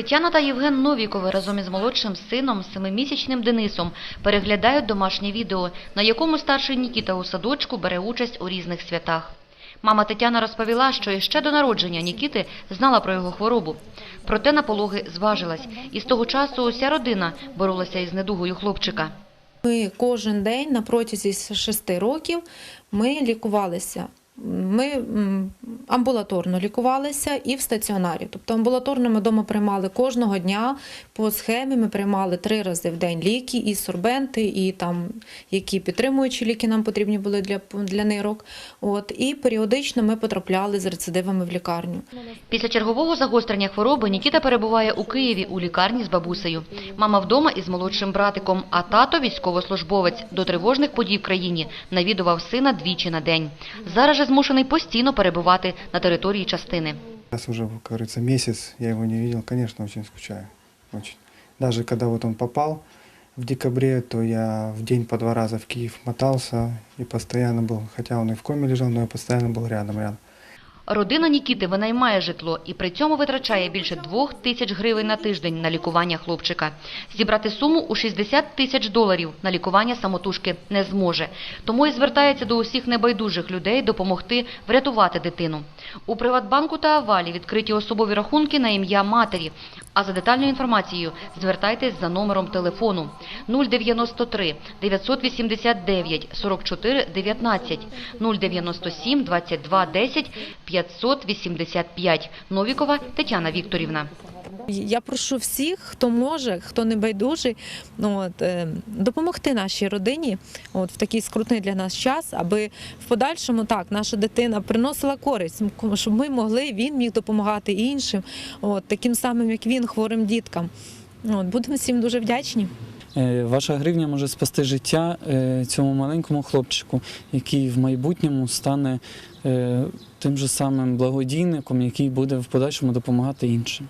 Тетяна та Євген Новікови разом із молодшим сином, семимісячним Денисом, переглядають домашнє відео, на якому старший Нікіта у садочку бере участь у різних святах. Мама Тетяна розповіла, що іще до народження Нікіти знала про його хворобу. Проте на пологи зважилась. І з того часу уся родина боролася із недугою хлопчика. Ми кожен день на протязі шести років ми лікувалися. Ми амбулаторно лікувалися і в стаціонарі. Тобто амбулаторно ми вдома приймали кожного дня по схемі. Ми приймали три рази в день ліки, і сорбенти, і там які підтримуючі ліки нам потрібні були для, для нирок. От і періодично ми потрапляли з рецидивами в лікарню. Після чергового загострення хвороби Нікіта перебуває у Києві у лікарні з бабусею. Мама вдома із молодшим братиком, а тато, військовослужбовець, до тривожних подій в країні навідував сина двічі на день. Зараз же змушений постійно перебувати на території частини. Сейчас уже, говорится, месяц я його не бачив, звісно, дуже скучаю. Очень. Даже когда вот он в декабре, то я в день по два раза в Киев мотался и постоянно был, хотя он и в коме лежал, но я постоянно был рядом, рядом. Родина Нікіти винаймає житло і при цьому витрачає більше двох тисяч гривень на тиждень на лікування хлопчика. Зібрати суму у 60 тисяч доларів на лікування самотужки не зможе. Тому і звертається до усіх небайдужих людей допомогти врятувати дитину. У Приватбанку та Авалі відкриті особові рахунки на ім'я матері. А за детальною інформацією звертайтесь за номером телефону 093 989 44 19 097 22 10 585. Новікова Тетяна Вікторівна. Я прошу всіх, хто може, хто не байдужий, ну, е, допомогти нашій родині от, в такий скрутний для нас час, аби в подальшому так наша дитина приносила користь, щоб ми могли, він міг допомагати іншим, от, таким самим, як він, хворим діткам. От, будемо всім дуже вдячні. Е, Ваша гривня може спасти життя е, цьому маленькому хлопчику, який в майбутньому стане тим же самим благодійником, який буде в подальшому допомагати іншим.